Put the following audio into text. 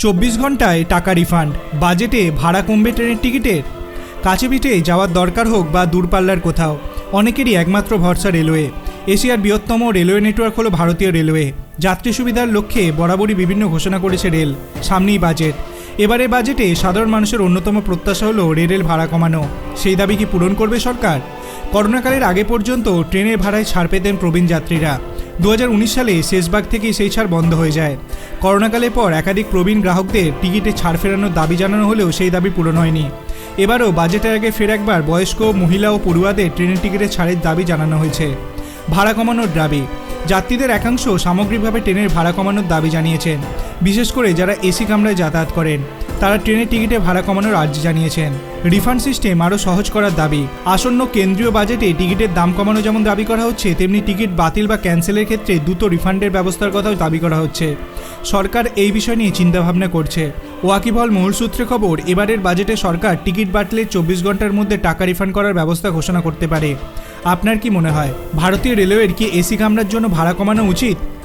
চব্বিশ ঘন্টায় টাকা রিফান্ড, বাজেটে ভাড়া কমবে ট্রেনের টিকিটের? কাছে পিঠে যাওয়ার দরকার হোক বা দূরপাল্লার কোথাও, অনেকেরই একমাত্র ভরসা রেলওয়ে। এশিয়ার বৃহত্তম রেলওয়ে নেটওয়ার্ক হলো ভারতীয় রেলওয়ে। যাত্রী সুবিধার লক্ষ্যে বরাবরই বিভিন্ন ঘোষণা করেছে রেল। সামনেই বাজেট। এবারের বাজেটে সাধারণ মানুষের অন্যতম প্রত্যাশা হলো রেলের ভাড়া কমানো। সেই দাবি কি পূরণ করবে সরকার? করোনাকালের আগে পর্যন্ত ট্রেনের ভাড়ায় ছাড় পেতেন প্রবীণ যাত্রীরা। দু হাজার উনিশ সালে শেষভাগ থেকেই সেই ছাড় বন্ধ হয়ে যায়। করোনাকালের পর একাধিক প্রবীণ গ্রাহকদের টিকিটে ছাড় ফেরানোর দাবি জানানো হলেও সেই দাবি পূরণ হয়নি। এবারও বাজেটের আগে ফের একবার বয়স্ক, মহিলা ও পড়ুয়াদের ট্রেনের টিকিটে ছাড়ের দাবি জানানো হয়েছে। ভাড়া কমানোর দাবি। যাত্রীদের একাংশ সামগ্রিকভাবে ট্রেনের ভাড়া কমানোর দাবি জানিয়েছেন। বিশেষ করে যারা এসি কামরায় যাতায়াত করেন। তারা ট্রেনের টিকিটে ভাড়া কমানোর আর্জি জানিয়েছেন। রিফান্ড সিস্টেম আরও সহজ করার দাবি। আসন্ন কেন্দ্রীয় বাজেটে টিকিটের দাম কমানো যেমন দাবি করা হচ্ছে, তেমনি টিকিট বাতিল বা ক্যান্সেলের ক্ষেত্রে দ্রুত রিফান্ডের ব্যবস্থার কথাও দাবি করা হচ্ছে। সরকার এই বিষয় নিয়ে চিন্তাভাবনা করছে। ওয়াকিবহল মূল সূত্রে খবর, এবারের বাজেটে সরকার টিকিট বাতিলের চব্বিশ ঘণ্টার মধ্যে টাকা রিফান্ড করার ব্যবস্থা ঘোষণা করতে পারে। আপনার কি মনে হয়, ভারতীয় রেলওয়ের কি এসি কামরার জন্য ভাড়া কমানো উচিত?